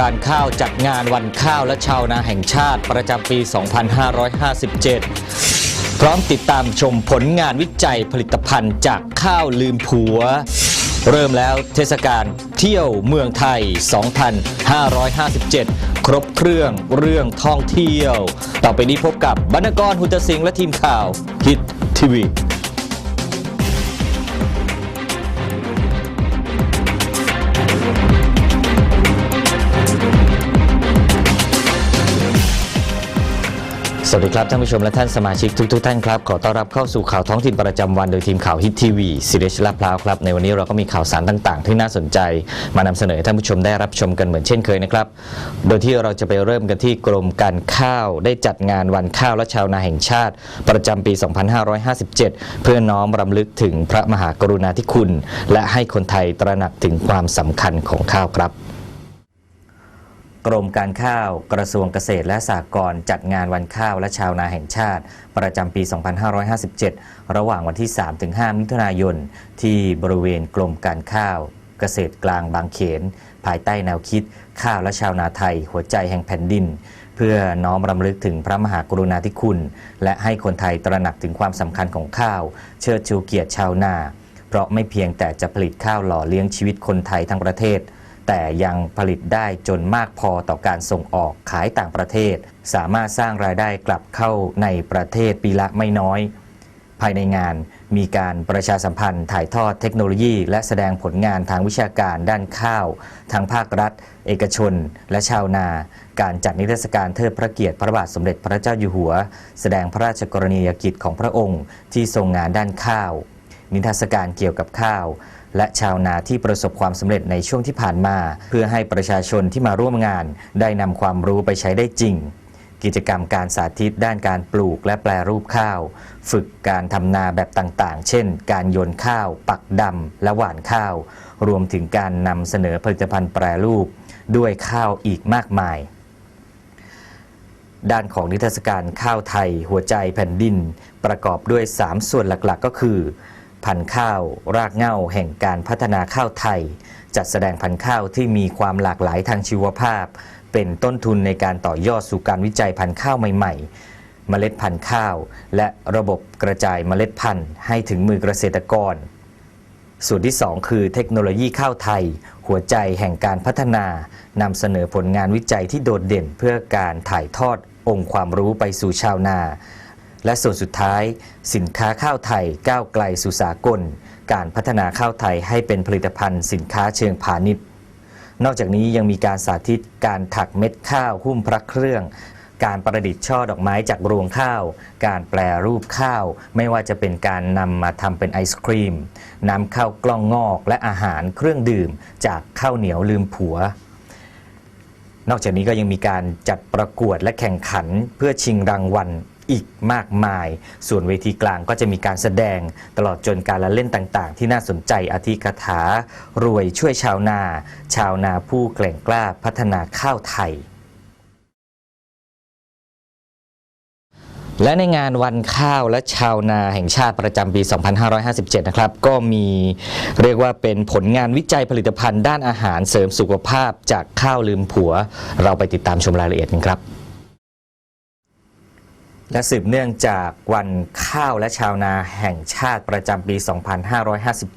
การข้าวจัดงานวันข้าวและชาวนาแห่งชาติประจำปี 2557 พร้อมติดตามชมผลงานวิจัยผลิตภัณฑ์จากข้าวลืมผัว เริ่มแล้วเทศกาลเที่ยวเมืองไทย 2557 ครบเครื่องเรื่องท่องเที่ยว ต่อไปนี้พบกับบรรณกรหุตสิงห์และทีมข่าวฮิตทีวี วัสดีครับท่านผู้ชมและท่านสมาชิกทุกๆท่านครับ ขอต้อนรับเข้าสู่ข่าวท้องถิ่นประจำวันโดยทีมข่าวฮิตทีวีสิริชลาพร้าวครับ ในวันนี้เราก็มีข่าวสารต่างๆ ที่น่าสนใจ มานำเสนอให้ท่านผู้ชมได้รับชมกันเหมือนเช่นเคยนะครับ โดยที่เราจะไปเริ่มกันที่กรมการข้าวได้จัดงานวันข้าวและชาวนาแห่งชาติ ประจำปี 2557 เพื่อน้อมรำลึกถึงพระมหากรุณาธิคุณ และให้คนไทยตระหนักถึงความสำคัญของข้าวครับ กรมการข้าวกระทรวงเกษตรและสหกรณ์จัดงานวันข้าวและชาวนาแห่งชาติ ประจำปี 2557 ระหว่างวันที่ 3-5 มิถุนายน ที่บริเวณกรมการข้าว เกษตรกลางบางเขน ภายใต้แนวคิดข้าวและชาวนาไทย หัวใจแห่งแผ่นดิน เพื่อน้อมรำลึกถึงพระมหากรุณาธิคุณ และให้คนไทยตระหนักถึงความสำคัญของข้าว เชิดชูเกียรติชาวนา เพราะไม่เพียงแต่จะผลิตข้าวหล่อเลี้ยงชีวิตคนไทยทั้งประเทศ แต่ยังผลิตได้จนมากพอต่อการส่งออกขายต่างประเทศ สามารถสร้างรายได้กลับเข้าในประเทศปีละไม่น้อย ภายในงานมีการประชาสัมพันธ์ถ่ายทอดเทคโนโลยี และแสดงผลงานทางวิชาการด้านข้าว ทางภาครัฐ เอกชน และชาวนา การจัดนิทรรศการเทิดพระเกียรติพระบาทสมเด็จพระเจ้าอยู่หัว แสดงพระราชกรณียกิจของพระองค์ที่ทรงงานด้านข้าว นิทรรศการเกี่ยวกับข้าว และชาวนาที่ประสบความสำเร็จในช่วงที่ผ่านมา เพื่อให้ประชาชนที่มาร่วมงาน ได้นำความรู้ไปใช้ได้จริง กิจกรรมการสาธิตด้านการปลูกและแปลรูปข้าว ฝึกการทำนาแบบต่างๆ เช่น การโยนข้าว ปักดำและหว่านข้าว รวมถึงการนำเสนอผลิตภัณฑ์แปรรูป ด้วยข้าวอีกมากมายด้านของนิทรรศการข้าวไทย หัวใจแผ่นดิน ประกอบด้วย 3 ส่วนหลักๆ ก็คือ พันธุ์ข้าวรากเหง้าแห่งการพัฒนาข้าวไทย จัดแสดงพันธุ์ข้าวที่มีความหลากหลายทางชีวภาพ เป็นต้นทุนในการต่อยอดสู่การวิจัยพันธุ์ข้าวใหม่ ๆ เมล็ดพันธุ์ข้าว และระบบกระจายเมล็ดพันธุ์ให้ถึงมือเกษตรกร ส่วนที่ 2 คือเทคโนโลยีข้าวไทย หัวใจแห่งการพัฒนานำเสนอผลงานวิจัยที่โดดเด่นเพื่อการถ่ายทอดองค์ความรู้ไปสู่ชาวนา และส่วนสุดท้าย สินค้าข้าวไทยก้าวไกลสู่สากล การพัฒนาข้าวไทยให้เป็นผลิตภัณฑ์ สินค้าเชิงพาณิชย์ นอกจากนี้ยังมีการสาธิตการถักเม็ดข้าวหุ้มพระเครื่อง การประดิษฐ์ช่อดอกไม้จากรวงข้าว การแปลรูปข้าว ไม่ว่าจะเป็นการนำมาทำเป็นไอศครีมนำข้าวกล้องงอกและอาหารเครื่องดื่ม จากข้าวเหนียวลืมผัวนอกจากนี้ก็ยังมีการจัดประกวดและแข่งขันเพื่อชิงรางวัล อีกมากมาย ส่วนเวทีกลางก็จะมีการแสดงตลอดจนการละเล่นต่างๆ ที่น่าสนใจอาทิคาถา รวยช่วยชาวนา ชาวนาผู้แกล่งกล้าพัฒนาข้าวไทยและในงานวันข้าวและชาวนาแห่งชาติประจำปี 2557 นะครับ ก็มีเรียกว่าเป็นผลงานวิจัยผลิตภัณฑ์ด้านอาหารเสริมสุขภาพจากข้าวลืมผัว เราไปติดตามชมรายละเอียดกันครับ และสืบเนื่องจากวันข้าวและชาวนาแห่งชาติประจำปี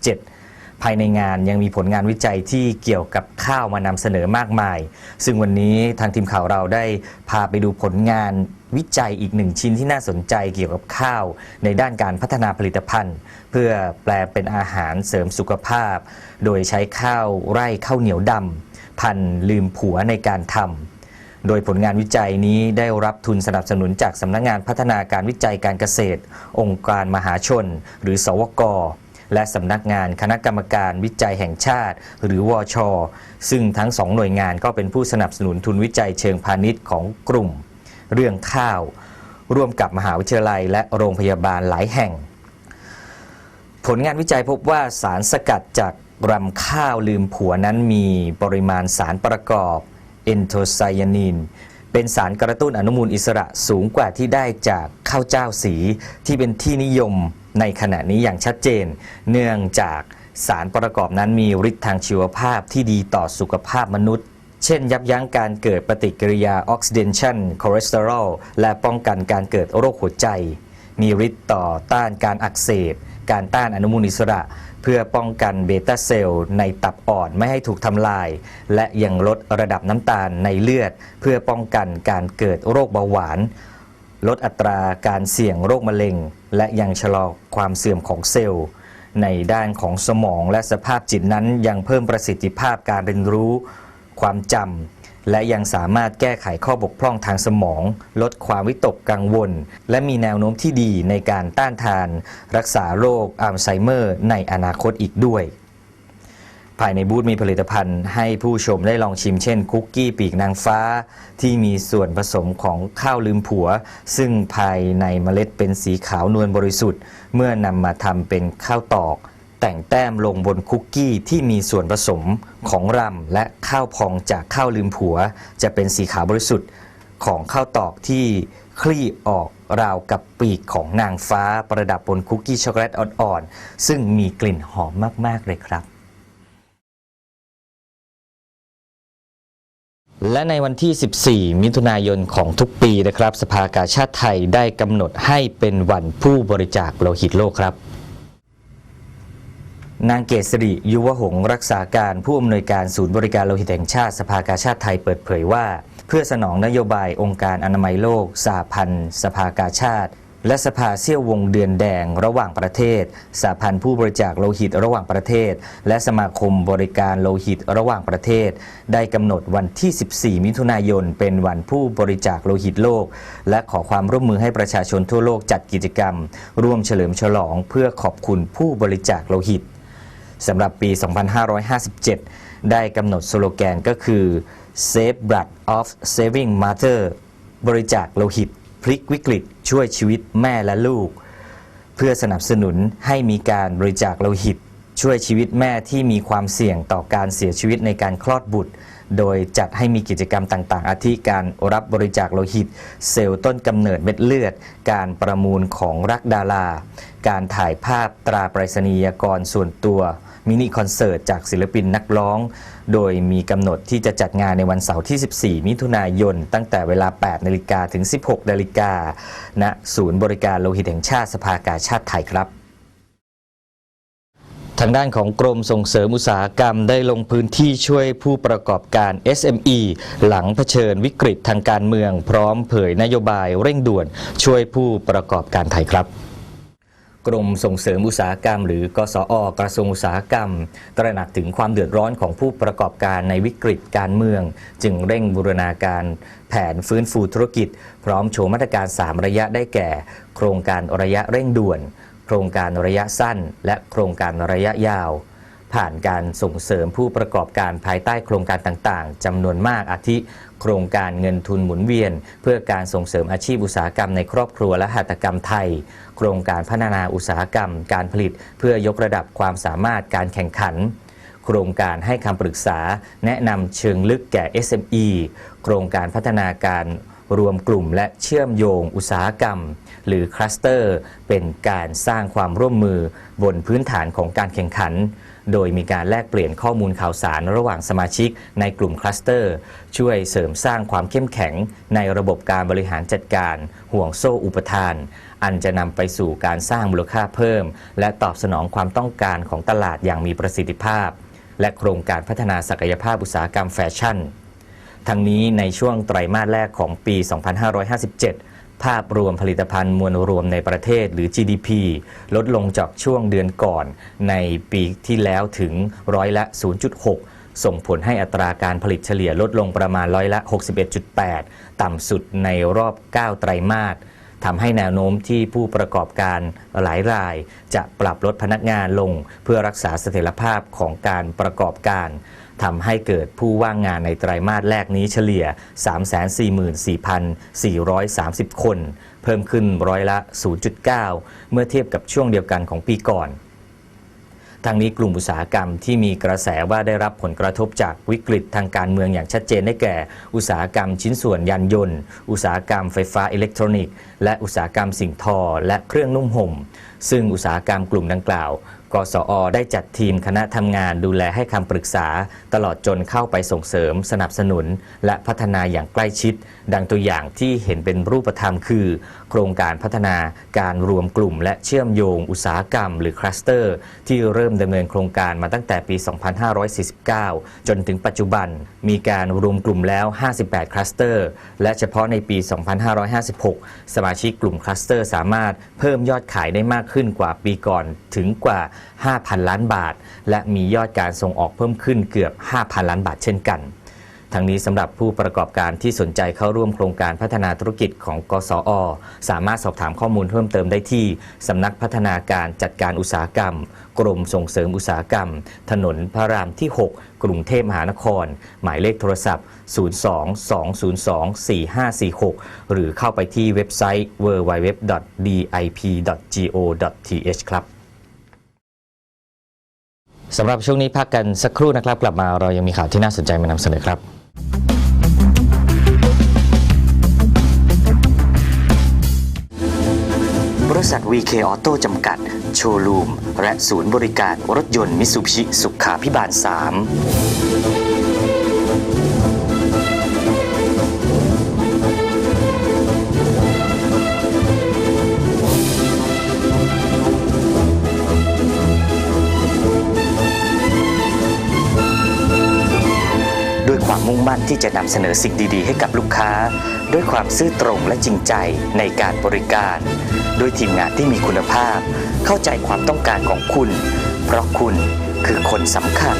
2557 ภายในงานยังมีผลงานวิจัยที่เกี่ยวกับข้าวมานำเสนอมากมาย ซึ่งวันนี้ทางทีมข่าวเราได้พาไปดูผลงานวิจัยอีกหนึ่งชิ้นที่น่าสนใจเกี่ยวกับข้าว ในด้านการพัฒนาผลิตภัณฑ์ เพื่อแปลเป็นอาหารเสริมสุขภาพ โดยใช้ข้าวไร่ข้าวเหนียวดำพันลืมผัวในการทำ โดยผลงานวิจัยนี้ได้รับทุนสนับสนุนจากสำนักงานพัฒนาการวิจัยการเกษตร องค์การมหาชน หรือ สวก และสำนักงานคณะกรรมการวิจัยแห่งชาติ หรือวอชซึ่งทั้งสองหน่วยงานก็เป็นผู้สนับสนุนทุนวิจัยเชิงพาณิชย์ของกลุ่ม เรื่องข้าว ร่วมกับมหาวิทยาลัย และโรงพยาบาลหลายแห่ง ผลงานวิจัยพบว่าสารสกัดจากรำข้าวลืมผัวนั้นมีปริมาณสารประกอบ เอนโทไซยานินเป็นสารกระตุ้นอนุมูลอิสระสูงกว่าที่ได้จากข้าวเจ้าสีที่เป็นที่นิยมในขณะนี้อย่างชัดเจน เนื่องจากสารประกอบนั้นมีฤทธิ์ทางชีวภาพที่ดีต่อสุขภาพมนุษย์ เช่น ยับยั้งการเกิดปฏิกิริยาออกซิเดชันคอเลสเตอรอลและป้องกันการเกิดโรคหัวใจ มีฤทธิ์ต่อต้านการอักเสบ การต้านอนุมูลอิสระ พื่อป้องกันเบต้าเซลล์ในตับอ่อนไม่ให้ถูกทำลาย และยังลดระดับน้ำตาลในเลือด เพื่อป้องกันการเกิดโรคเบาหวาน ลดอัตราการเสี่ยงโรคมะเร็ง และยังชะลอความเสื่อมของเซลล์ ในด้านของสมองและสภาพจิตนั้นยังเพิ่มประสิทธิภาพการเรียนรู้ ความจำ และยังสามารถแก้ไขข้อบกพร่องทางสมอง ลดความวิตกกังวล และมีแนวโน้มที่ดีในการต้านทาน รักษาโรคอัลไซเมอร์ ในอนาคตอีกด้วย ภายในบูธมีผลิตภัณฑ์ให้ผู้ชมได้ลองชิมเช่น คุกกี้ปีกนางฟ้า ที่มีส่วนผสมของข้าวลืมผัว ซึ่งภายในเมล็ดเป็นสีขาวนวลบริสุทธิ์ เมื่อนำมาทำเป็นข้าวตอก แต่งแต้มลงบนคุกกี้ที่มีส่วนผสมของรำและข้าวพองจากข้าวลืมผัว จะเป็นสีขาวบริสุทธิ์ของข้าวตอกที่คลี่ออกราวกับปีกของนางฟ้าประดับบนคุกกี้ช็อกโกแลตอ่อนๆ ซึ่งมีกลิ่นหอมมากๆเลยครับ และในวันที่ 14 มิถุนายนของทุกปีนะครับ สภากาชาติไทยได้กำหนดให้เป็นวันผู้บริจาคโลหิตโลกครับ นางเกษริยุวหงรักษาการผู้อำนวยการศูนย์บริการโลหิตแห่งชาติสภากาชาติไทยเปิดเผยว่า เพื่อสนองนโยบายองค์การอนามัยโลกสหพันธ์สภากาชาติ และสภาเซี่ยววงเดือนแดงระหว่างประเทศสหพันธ์ผู้บริจาคโลหิตระหว่างประเทศ และสมาคมบริการโลหิตระหว่างประเทศ ได้กำหนดวันที่ 14 มิถุนายน เป็นวันผู้บริจาคโลหิตโลก และขอความร่วมมือให้ประชาชนทั่วโลกจัดกิจกรรม ร่วมเฉลิมฉลอง เพื่อขอบคุณผู้บริจาคโลหิต สำหรับปี 2557 ได้กำหนดสโลแกนก็คือ Save Blood of Saving Mother บริจาคโลหิต พลิกวิกฤต ช่วยชีวิตแม่และลูก เพื่อสนับสนุนให้มีการบริจาคโลหิต ช่วยชีวิตแม่ที่มีความเสี่ยงต่อการเสียชีวิตในการคลอดบุตร โดยจัดให้มีกิจกรรมต่างๆ อาทิการรับบริจาคโลหิต เซลล์ต้นกำเนิดเม็ดเลือด การประมูลของรักดารา การถ่ายภาพตราไปรษณียกรส่วนตัว มินิคอนเสิร์ตจากศิลปินนักร้อง โดยมีกำหนดที่จะจัดงานในวันเสาร์ที่ 14 มิถุนายน ตั้งแต่เวลา 8 นาฬิกาถึง 16 นาฬิกาณศูนย์บริการโลหิตแห่งชาติสภากาชาติไทยครับทางด้านของกรมส่งเสริมอุตสาหกรรมได้ลงพื้นที่ช่วยผู้ประกอบการ SME หลังเผชิญวิกฤตทางการเมือง พร้อมเผยนโยบายเร่งด่วนช่วยผู้ประกอบการไทยครับ กรมส่งเสริมอุตสาหกรรม หรือกสอ กระทรวงอุตสาหกรรม ตระหนักถึงความเดือดร้อนของผู้ประกอบการในวิกฤตการเมือง จึงเร่งบูรณาการแผนฟื้นฟูธุรกิจ พร้อมโชว์มาตรการ 3 ระยะได้แก่ โครงการระยะเร่งด่วน โครงการระยะสั้น และโครงการระยะยาว ผ่านการส่งเสริมผู้ประกอบการภายใต้โครงการต่างๆจำนวนมากอาทิ โครงการเงินทุนหมุนเวียน เพื่อการส่งเสริมอาชีพอุตสาหกรรมในครอบครัวและหัตถกรรมไทย โครงการพัฒนาอุตสาหกรรม การผลิต เพื่อยกระดับความสามารถการแข่งขัน โครงการให้คำปรึกษา แนะนำเชิงลึกแก่ SME โครงการพัฒนาการรวมกลุ่มและเชื่อมโยงอุตสาหกรรม หรือคลัสเตอร์ เป็นการสร้างความร่วมมือบนพื้นฐานของการแข่งขัน โดยมีการแลกเปลี่ยนข้อมูลข่าวสารระหว่างสมาชิกในกลุ่มคลัสเตอร์ ช่วยเสริมสร้างความเข้มแข็งในระบบการบริหารจัดการ ห่วงโซ่อุปทาน อันจะนำไปสู่การสร้างมูลค่าเพิ่ม และตอบสนองความต้องการของตลาดอย่างมีประสิทธิภาพ และโครงการพัฒนาศักยภาพอุตสาหกรรมแฟชั่น ทั้งนี้ในช่วงไตรมาสแรกของปี 2557 ภาพรวมผลิตภัณฑ์มวลรวมในประเทศหรือ GDP ลดลงจากช่วงเดือนก่อนในปีที่แล้วถึงร้อยละ 0.6 ส่งผลให้อัตราการผลิตเฉลี่ยลดลงประมาณร้อยละ 61.8 ต่ำสุดในรอบ 9 ไตรมาสทำให้แนวโน้มที่ผู้ประกอบการหลายราย จะปรับลดพนักงานลงเพื่อรักษาเสถียรภาพของการประกอบการ ทำให้เกิดผู้ว่างงานในไตรมาสแรกนี้เฉลี่ย 344,430 คน เพิ่มขึ้นร้อยละ 0.9 เมื่อเทียบกับช่วงเดียวกันของปีก่อนทางนี้กลุ่มอุตสาหกรรมที่มีกระแสว่าได้รับผลกระทบจากวิกฤตทางการเมืองอย่างชัดเจนได้แก่ อุตสาหกรรมชิ้นส่วนยานยนต์ อุตสาหกรรมไฟฟ้าอิเล็กทรอนิกส์และอุตสาหกรรมสิ่งทอและเครื่องนุ่มห่ม ซึ่งอุตสาหกรรมกลุ่มดังกล่าว กสอได้จัดทีมคณะทำงานดูแลให้คำปรึกษา ตลอดจนเข้าไปส่งเสริม สนับสนุน และพัฒนาอย่างใกล้ชิด ดังตัวอย่างที่เห็นเป็นรูปธรรมคือโครงการพัฒนาการรวมกลุ่ม และเชื่อมโยงอุตสาหกรรม หรือคลัสเตอร์ ที่เริ่มดำเนินโครงการมาตั้งแต่ปี 2549 จนถึงปัจจุบัน มีการรวมกลุ่มแล้ว 58 คลัสเตอร์ และเฉพาะในปี 2556 สมาชิกกลุ่มคลัสเตอร์สามารถเพิ่มยอดขายได้มากขึ้นกว่าปีก่อนถึงกว่า 5,000 ล้านบาท และมียอดการส่งออกเพิ่มขึ้นเกือบ 5,000 ล้านบาทเช่นกัน ทั้งนี้สำหรับผู้ประกอบการที่สนใจเข้าร่วมโครงการพัฒนาธุรกิจของกสอ สามารถสอบถามข้อมูลเพิ่มเติมได้ที่สำนักพัฒนาการจัดการอุตสาหกรรม กรมส่งเสริมอุตสาหกรรม ถนนพระรามที่ 6 กรุงเทพมหานคร หมายเลขโทรศัพท์ 02-202-4546 หรือเข้าไปที่เว็บไซต์ www.dip.go.th ครับสำหรับช่วงนี้พักกันสักครู่นะครับ กลับมาเรายังมีข่าวที่น่าสนใจมานำเสนอครับ บริษัท VK Auto จำกัด โชว์รูม และศูนย์บริการรถยนต์มิตซูบิชิสุขาพิบาล 3ามมุ่งมั่นที่จะนำเสนอสิ่งดี ๆ ให้กับลูกค้า ด้วยความซื่อตรงและจริงใจในการบริการ ด้วยทีมงานที่มีคุณภาพ เข้าใจความต้องการของคุณ เพราะคุณคือคนสำคัญ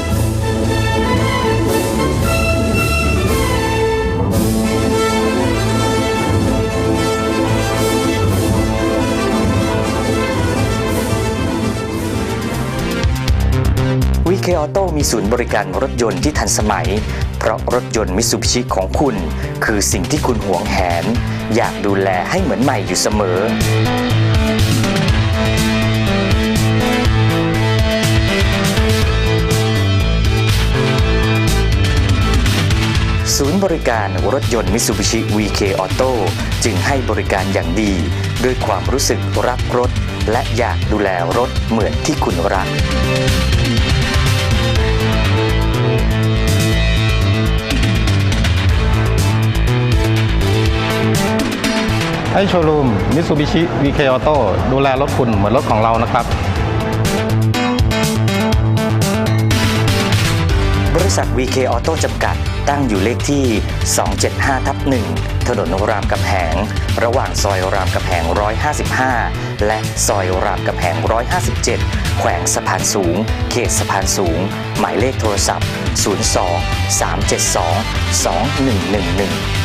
วีเคออโต้มีศูนย์บริการรถยนต์ที่ทันสมัย เพราะรถยนต์มิตซูบิชิของคุณ คือสิ่งที่คุณหวงแหน อยากดูแลให้เหมือนใหม่อยู่เสมอศูนย์บริการรถยนต์มิตซูบิชิ VK Auto จึงให้บริการอย่างดี ด้วยความรู้สึกรักรถ และอยากดูแลรถเหมือนที่คุณรัก ให้โชว์รูมมิ t ซูบิชิ VK Auto ดูแลรถคุณเหมือนรถของเรานะครับ บริษัท VK Auto จำกัดตั้งอยู่เลขที่ 275ทับ1ถนนรามกำแหง ระหว่างซอยรามกำแหง 155 และซอยรามกำแหง 157 แขวงสะพานสูง เขตสะพานสูง หมายเลขโทรศัพท์ 02 372 2111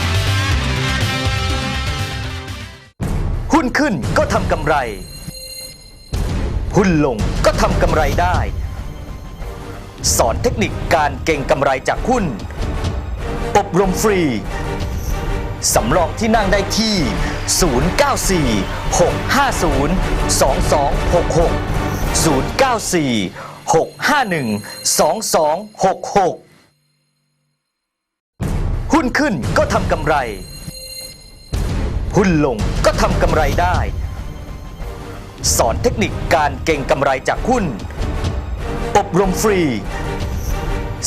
หุ้นขึ้นก็ทำกำไร หุ้นลงก็ทำกำไรได้ สอนเทคนิคการเก่งกำไรจากหุ้น อบรมฟรี สำรองที่นั่งได้ที่ 094 650 2266 094 651 2266 หุ้นขึ้นก็ทำกำไร หุ้นลงก็ทำกำไรได้ สอนเทคนิคการเก่งกำไรจากหุ้น อบรมฟรี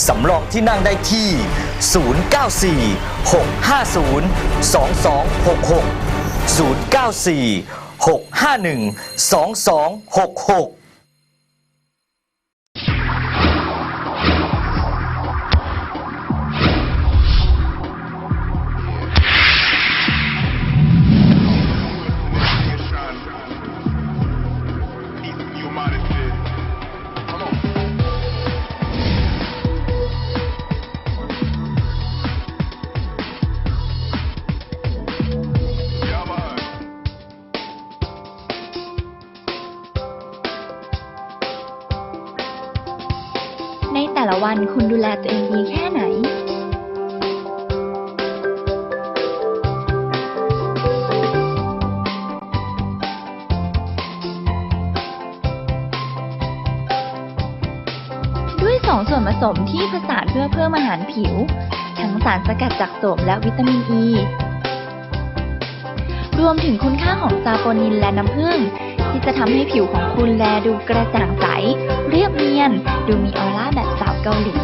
สำรองที่นั่งได้ที่ 094 650 2266 094 651 2266 ดูแลตัวเองดีแค่ไหนด้วยสองส่วนผสมที่ผสานเพื่อเพิ่มอาหารผิว ทั้งสารสกัดจากโสมและวิตามินอ e. ีรวมถึงคุณค่าของซาโปนินและน้ำผึ้ง ที่จะทำให้ผิวของคุณแลดูกระจ่างใส เรียบเนียน ดูมีออร่าแบบสาวเกาหลี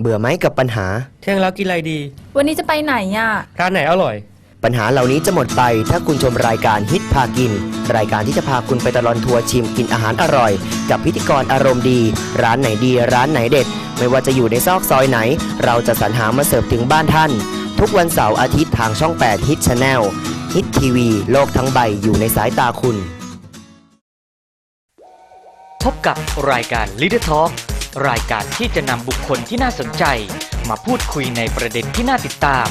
เบื่อไหมกับปัญหา เที่ยงแล้วกินอะไรดี วันนี้จะไปไหนอะ ร้านไหนอร่อย ปัญหาเหล่านี้จะหมดไปถ้าคุณชมรายการฮิตพากิน รายการที่จะพาคุณไปตลอดทัวร์ชิมกินอาหารอร่อย กับพิธีกรอารมณ์ดี ร้านไหนดี ร้านไหนเด็ด ไม่ว่าจะอยู่ในซอกซอยไหน เราจะสรรหามาเสิร์ฟถึงบ้านท่าน ทุกวันเสาร์อาทิตย์ทางช่อง 8 ฮิตชาแนลฮิตทีวีโลกทั้งใบอยู่ในสายตาคุณ พบกับรายการ Leader Talk รายการที่จะนำบุคคลที่น่าสนใจ มาพูดคุยในประเด็นที่น่าติดตาม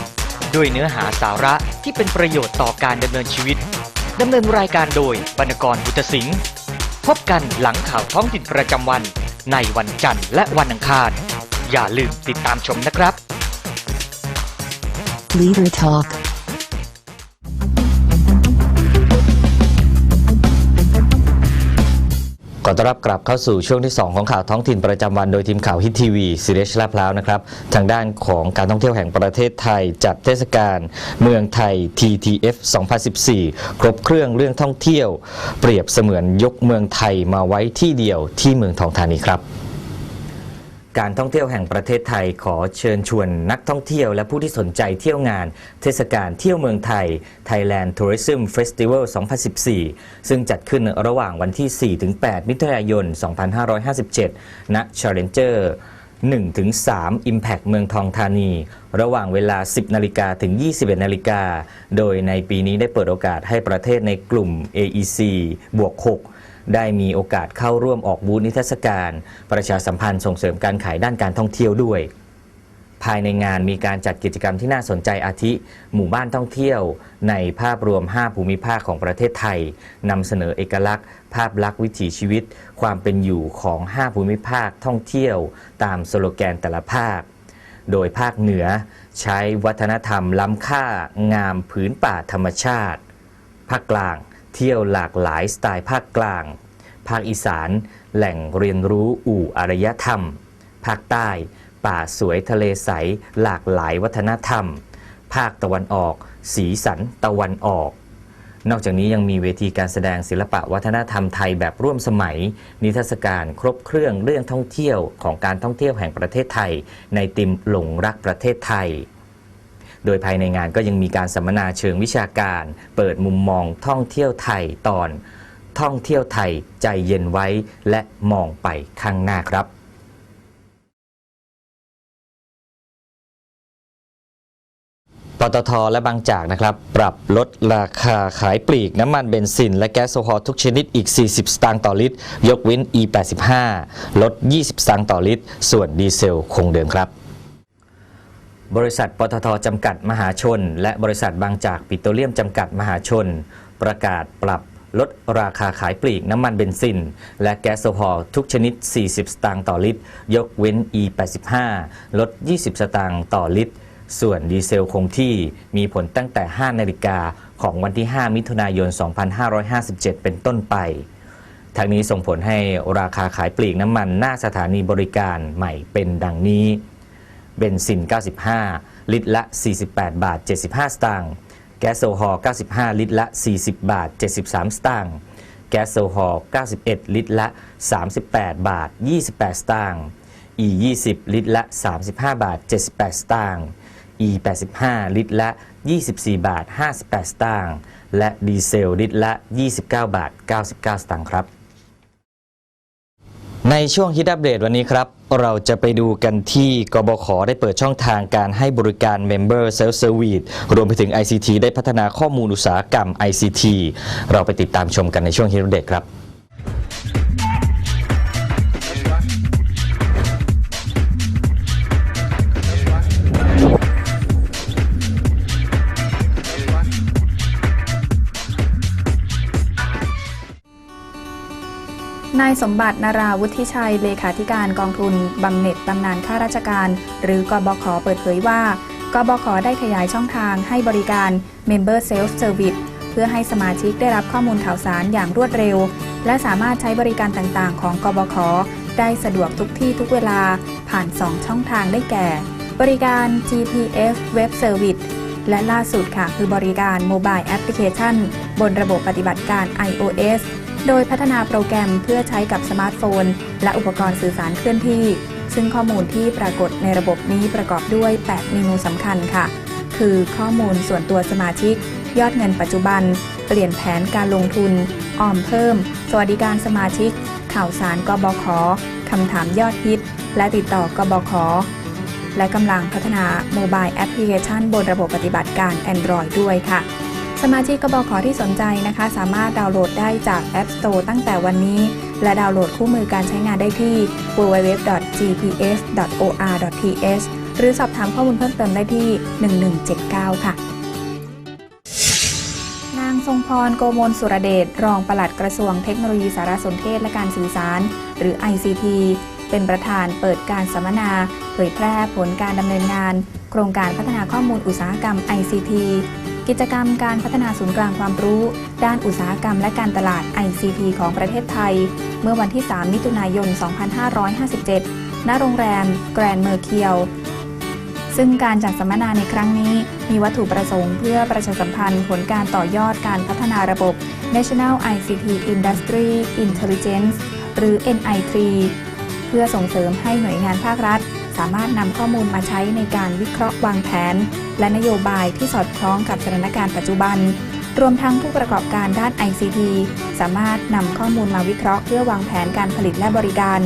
ด้วยเนื้อหาสาระที่เป็นประโยชน์ต่อการดำเนินชีวิตดำเนินรายการโดยบรรณกรบุตรสิงห์พบกันหลังข่าวท้องถิ่นประจำวัน ในวันจันทร์และวันอังคาร อย่าลืมติดตามชมนะครับ Leader Talk. อต้อนรับกลับเข้าสู่ช่วงที่ 2 ของข่าวท้องถิ่นประจำวันโดยทีมข่าวฮิตทีวีสิเรชลาพล้าวนะครับทางด้านของการท่องเที่ยวแห่งประเทศไทย จัดเทศกาลเมืองไทย TTF 2014 ครบเครื่องเรื่องท่องเที่ยว เปรียบเสมือนยกเมืองไทยมาไว้ที่เดียวที่เมืองทองธานีครับ การท่องเที่ยวแห่งประเทศไทยขอเชิญชวนนักท่องเที่ยวและผู้ที่สนใจเที่ยวงาน เทศกาลเที่ยวเมืองไทย Thailand Tourism Festival 2014 ซึ่งจัดขึ้นระหว่างวันที่ 4-8 มิถุนายน 2557 ณ Challenger 1-3 Impact เมืองทองธานี ระหว่างเวลา 10 นาฬิกาถึง 21 นาฬิกา โดยในปีนี้ได้เปิดโอกาสให้ประเทศในกลุ่ม AEC บวก 6 ได้มีโอกาสเข้าร่วมออกบูธนิทรรศการ ประชาสัมพันธ์ส่งเสริมการขายด้านการท่องเที่ยวด้วย ภายในงานมีการจัดกิจกรรมที่น่าสนใจอาทิ หมู่บ้านท่องเที่ยว ในภาพรวม 5 ภูมิภาคของประเทศไทยนำเสนอเอกลักษณ์ ภาพลักษณ์วิถีชีวิต ความเป็นอยู่ของ 5 ภูมิภาคท่องเที่ยว ตามสโลแกนแต่ละภาคโดยภาคเหนือใช้วัฒนธรรมล้ำค่างามผืนป่าธรรมชาติ ภาคกลาง เที่ยวหลากหลายสไตล์ภาคกลาง ภาคอีสาน แหล่งเรียนรู้อู่อารยธรรม ภาคใต้ ป่าสวยทะเลใส หลากหลายวัฒนธรรม ภาคตะวันออก สีสันตะวันออก นอกจากนี้ยังมีเวทีการแสดงศิลปะวัฒนธรรมไทยแบบร่วมสมัย นิทรรศการครบเครื่องเรื่องท่องเที่ยวของการท่องเที่ยวแห่งประเทศไทย ในติมหลงรักประเทศไทย โดยภายในงานก็ยังมีการสัมมนาเชิงวิชาการ เปิดมุมมองท่องเที่ยวไทยตอน ท่องเที่ยวไทยใจเย็นไว้และมองไปข้างหน้าครับปตทและบางจากนะครับ ปรับลดราคาขายปลีก น้ำมันเบนซิน และแก๊สโซฮอลทุกชนิดอีก 40 สตางค์ต่อลิตร ยกเว้น E85 ลด 20 สตางค์ต่อลิตร ส่วนดีเซลคงเดิมครับ บริษัทปตทจำกัดมหาชน และบริษัทบางจากปิโตรเลียมจำกัดมหาชน ประกาศปรับลดราคาขายปลีกน้ำมันเบนซิน และแก๊สโซฮอล์ทุกชนิด 40 สตางค์ต่อลิตร ยกเว้น E85 ลด 20 สตางค์ต่อลิตร ส่วนดีเซลคงที่มีผลตั้งแต่ 5 นาฬิกาของวันที่ 5 มิถุนายน 2557 เป็นต้นไปทางนี้ส่งผลให้ราคาขายปลีกน้ำมันหน้าสถานีบริการใหม่เป็นดังนี้ เบนซิน 95 ลิตรละ 48 บาท 75 สตางค์ แก๊สโซฮอล์ 95 ลิตรละ 40 บาท 73 สตางค์ แก๊สโซฮอล์ 91 ลิตรละ 38 บาท 28 สตางค์ E 20 ลิตรละ 35 บาท 78 สตางค์ E 85 ลิตรละ 24 บาท 58 สตางค์ และดีเซลลิตรละ 29 บาท 99 สตางค์ครับ ในช่วงฮิตอัปเดตวันนี้ครับ เราจะไปดูกันที่กบขได้เปิดช่องทางการให้บริการ Member Self Service รวมไปถึง ICT ได้พัฒนาข้อมูลอุตสาหกรรม ICT เราไปติดตามชมกันในช่วงฮิตอัปเดตครับ นายสมบัตินาราวุฒิชัย เลขาธิการกองทุนบำเหน็จบำนาญข้าราชการ หรือกบขเปิดเผยว่ากบขได้ขยายช่องทางให้บริการ Member Self Service เพื่อให้สมาชิกได้รับข้อมูลข่าวสารอย่างรวดเร็ว และสามารถใช้บริการต่างๆ ของกบขได้สะดวกทุกที่ทุกเวลาผ่าน 2 ช่องทางได้แก่ บริการ GPS Web Service และล่าสุดค่ะคือบริการ Mobile Application บนระบบปฏิบัติการ iOS โดยพัฒนาโปรแกรมเพื่อใช้กับสมาร์ทโฟน และอุปกรณ์สื่อสารเคลื่อนที่ ซึ่งข้อมูลที่ปรากฏในระบบนี้ประกอบด้วย 8 เมนูสำคัญค่ะ คือข้อมูลส่วนตัวสมาชิก ยอดเงินปัจจุบัน เปลี่ยนแผนการลงทุน ออมเพิ่ม สวัสดิการสมาชิก ข่าวสารกบขคำถามยอดฮิต และติดต่อกบขและกำลังพัฒนาโมบายแอปพลิเคชันบนระบบปฏิบัติการ Android ด้วยค่ะ สมาชิกกบขที่สนใจนะคะ สามารถดาวน์โหลดได้จาก App Store ตั้งแต่วันนี้ และดาวน์โหลดคู่มือการใช้งานได้ที่ www.gps.or.th หรือสอบถามข้อมูลเพิ่มเติมได้ที่ 1179 ค่ะ นางทรงพรโกมลสุรเดช รองปลัดกระทรวงเทคโนโลยีสารสนเทศและการสื่อสาร หรือ ICT เป็นประธานเปิดการสัมมนา เผยแพร่ผลการดำเนินงาน โครงการพัฒนาข้อมูลอุตสาหกรรม ICT กิจกรรมการพัฒนาศูนย์กลางความรู้ ด้านอุตสาหกรรมและการตลาด ICT ของประเทศไทย เมื่อวันที่ 3 มิถุนายน 2557 ณ โรงแรมแกรนเมอร์เคียว ซึ่งการจัดสัมมนาในครั้งนี้ มีวัตถุประสงค์เพื่อประชาสัมพันธ์ผลการต่อยอดการพัฒนาระบบ National ICT Industry Intelligence หรือ NI3 เพื่อส่งเสริมให้หน่วยงานภาครัฐ สามารถนำข้อมูลมาใช้ในการวิเคราะห์วางแผน และนโยบายที่สอดคล้องกับสถานการณ์ปัจจุบัน รวมทั้งผู้ประกอบการด้าน ICT สามารถนำข้อมูลมาวิเคราะห์เพื่อวางแผนการผลิตและบริการ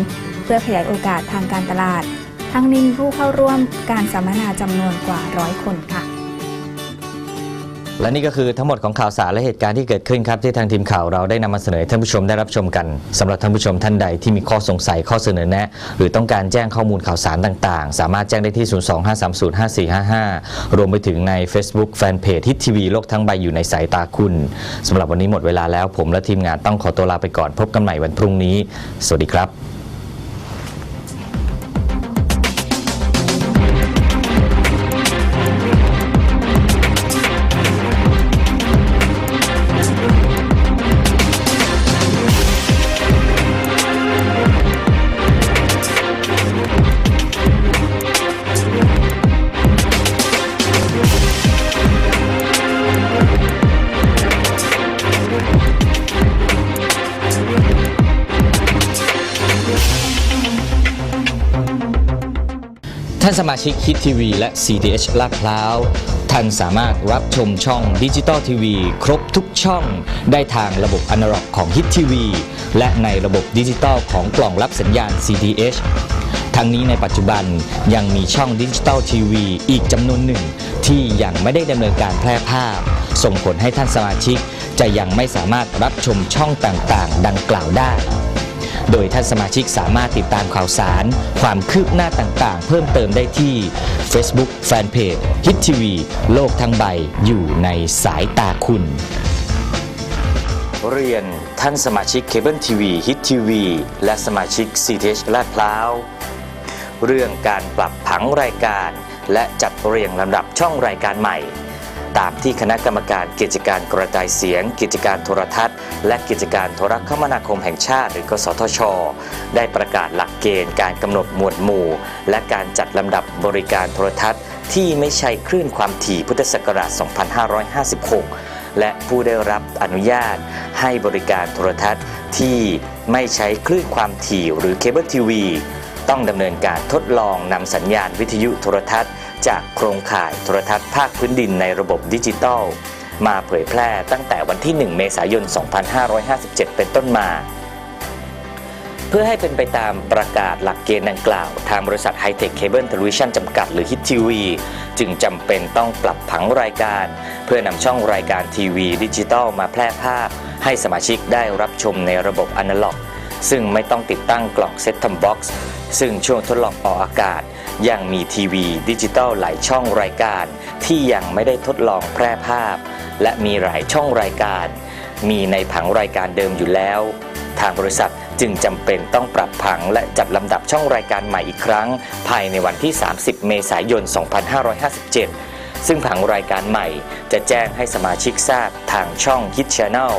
เพื่อขยายโอกาสทางการตลาด ทั้งนี้ผู้เข้าร่วมการสัมมนาจำนวนกว่าร้อยคน และนี่ก็คือทั้งหมดของข่าวสารและเหตุการณ์ที่เกิดขึ้นครับที่ทางทีมข่าวเราได้นำมาเสนอท่านผู้ชมได้รับชมกันสำหรับท่านผู้ชมท่านใดที่มีข้อสงสัยข้อเสนอแนะ หรือต้องการแจ้งข้อมูลข่าวสารต่างๆ สามารถแจ้งได้ที่ 025305455 รวมไปถึงใน Facebook Fanpage ฮิตทีวีโลกทั้งใบอยู่ในสายตาคุณสำหรับวันนี้หมดเวลาแล้วผมและทีมงานต้องขอตัวลาไปก่อนพบกันใหม่วันพรุ่งนี้ สวัสดีครับ ท่านสมาชิกฮิตทีวีและ CDH ลาดพร้าว ท่านสามารถรับชมช่องดิจิตอลทีวีครบทุกช่อง ได้ทางระบบอนาล็อกของฮิตทีวีและในระบบดิจิตอลของกล่องรับสัญญาณ CDH ทั้งนี้ในปัจจุบันยังมีช่องดิจิตอลทีวีอีกจำนวนหนึ่ง ที่ยังไม่ได้ดำเนินการแพร่ภาพ ส่งผลให้ท่านสมาชิกจะยังไม่สามารถรับชมช่องต่างๆ ดังกล่าวได้ โดยท่านสมาชิกสามารถติดตามข่าวสาร ความคืบหน้าต่างๆ เพิ่มเติมได้ที่ Facebook Fanpage ฮิตทีวีโลกทั้งใบอยู่ในสายตาคุณ เรียนท่านสมาชิกเคเบิลทีวีฮิตทีวีและสมาชิก CTH ลาดพร้าว เรื่องการปรับผังรายการ และจัดเรียงลำดับช่องรายการใหม่ ตามที่คณะกรรมการกิจการกระจายเสียง กิจการโทรทัศน์ และกิจการโทรคมนาคมแห่งชาติ หรือกสทช ได้ประกาศหลักเกณฑ์การกำหนดหมวดหมู่ และการจัดลำดับบริการโทรทัศน์ ที่ไม่ใช่คลื่นความถี่พุทธศักราช 2556 และผู้ได้รับอนุญาตให้บริการโทรทัศน์ที่ไม่ใช้คลื่นความถี่หรือเคเบิลทีวีต้องดำเนินการทดลองนำสัญญาณวิทยุโทรทัศน์ จากโครงข่ายโทรทัศน์ภาคพื้นดินในระบบดิจิตอลมาเผยแพร่ตั้งแต่วันที่ 1 เมษายน 2557 เป็นต้นมา เพื่อให้เป็นไปตามประกาศหลักเกณฑ์ดังกล่าว ทางบริษัทไฮเทคเคเบิลเทเลวิชันจำกัดหรือฮิตทีวีจึงจำเป็นต้องปรับผังรายการ เพื่อนำช่องรายการทีวีดิจิตอลมาแพร่ภาพ ให้สมาชิกได้รับชมในระบบอนาล็อกซึ่งไม่ต้องติดตั้งกล่องเซ็ตทัมบ็อกซ์ซึ่งช่วงทดลองออกอากาศ ยังมีทีวีดิจิตอลหลายช่องรายการ ที่ยังไม่ได้ทดลองแพร่ภาพ และมีหลายช่องรายการ มีในผังรายการเดิมอยู่แล้ว ทางบริษัทจึงจำเป็นต้องปรับผังและจัดลำดับช่องรายการใหม่อีกครั้ง ภายในวันที่ 30 เมษายน 2557 ซึ่งผังรายการใหม่จะแจ้งให้สมาชิกทราบทางช่อง Hit Channel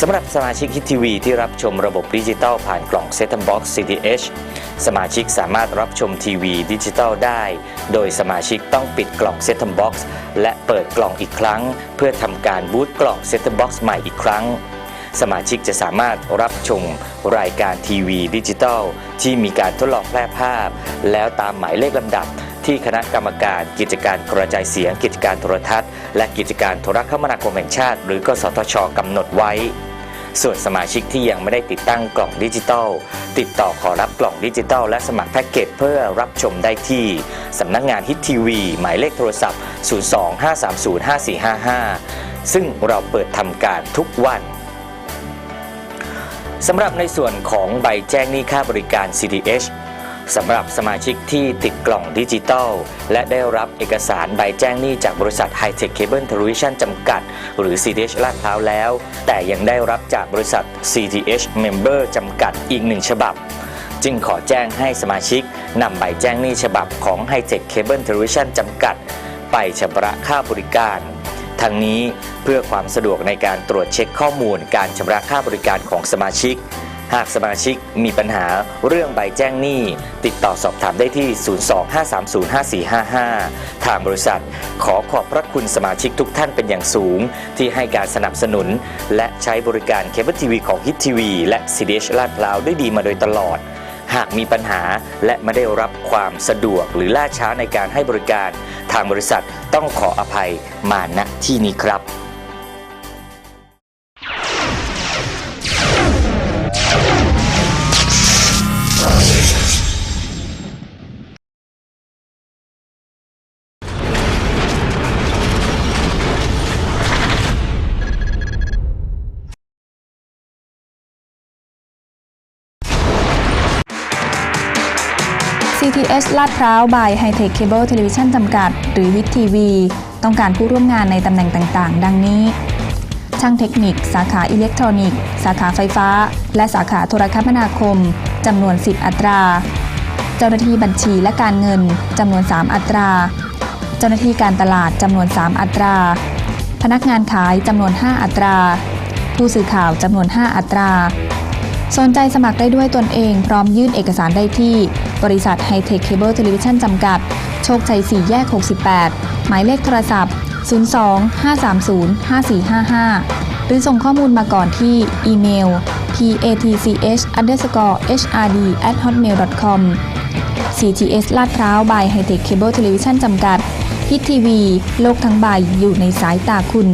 สำหรับสมาชิกฮิตทีวีที่รับชมระบบดิจิตอลผ่านกล่อง Set Box CDH สมาชิกสามารถรับชมทีวีดิจิตอลได้ โดยสมาชิกต้องปิดกล่อง Set Box และเปิดกล่องอีกครั้ง เพื่อทำการบูตกล่อง Set Box ใหม่อีกครั้ง สมาชิกจะสามารถรับชมรายการทีวีดิจิตอลที่มีการทดลองแพร่ภาพ แล้วตามหมายเลขลำดับที่คณะกรรมการกิจการกระจายเสียง กิจการโทรทัศน์ และกิจการโทรคมนาคมแห่งชาติ หรือกสทชกำหนดไว้ ส่วนสมาชิกที่ยังไม่ได้ติดตั้งกล่องดิจิตอลติดต่อขอรับกล่องดิจิตอลและสมัครแพ็กเกจเพื่อรับชมได้ที่สำนักงานฮิตทีวี หมายเลขโทรศัพท์ 025305455 ซึ่งเราเปิดทำการทุกวันสำหรับในส่วนของใบแจ้งหนี้ค่าบริการ CDH สำหรับสมาชิกที่ติดกล่องดิจิตอลและได้รับเอกสารใบแจ้งหนี้จากบริษัท High-Tech Cable Television จำกัด หรือ CDH ลาดพร้าวแล้ว แต่ยังได้รับจากบริษัท CDH Member จำกัดอีกหนึ่งฉบับ จึงขอแจ้งให้สมาชิกนำใบแจ้งหนี้ฉบับของ High-Tech Cable Television จำกัด ไปชำระค่าบริการทั้งนี้เพื่อความสะดวกในการตรวจเช็คข้อมูลการชำระค่าบริการของสมาชิก หากสมาชิกมีปัญหาเรื่องใบแจ้งหนี้ ติดต่อสอบถามได้ที่ 025305455 ทางบริษัท ขอขอบพระคุณสมาชิกทุกท่านเป็นอย่างสูง ที่ให้การสนับสนุน และใช้บริการเคเบิลทีวีของฮิตทีวีและ CDH ลาดพร้าวได้ดีมาโดยตลอด หากมีปัญหาและไม่ได้รับความสะดวกหรือล่าช้าในการให้บริการ ทางบริษัทต้องขออภัยมาณที่นี้ครับ CTS ลาดพร้าว by High-Tech Cable Television จำกัด หรือ HIT TV ต้องการผู้ร่วมงานในตำแหน่งต่าง ๆ ดังนี้ ช่างเทคนิค สาขาอิเล็กทรอนิกส์ สาขาไฟฟ้า และสาขาโทรคมนาคมจำนวน 10 อัตรา เจ้าหน้าที่บัญชีและการเงินจำนวน 3 อัตรา เจ้าหน้าที่การตลาดจำนวน 3 อัตรา พนักงานขายจำนวน 5 อัตรา ผู้สื่อข่าวจำนวน 5 อัตรา สนใจสมัครได้ด้วยตนเอง พร้อมยื่นเอกสารได้ที่ บริษัท High-Tech Cable Television จำกัด โชคชัย 4 แยก 68 หมายเลขโทรศัพท์ 02 530 5455 หรือส่งข้อมูลมาก่อนที่อีเมล patch underscore hrd at hotmail com CTS ลาดพร้าว by High-Tech Cable Television จำกัด ฮิตทีวี โลกทั้งใบอยู่ในสายตาคุณ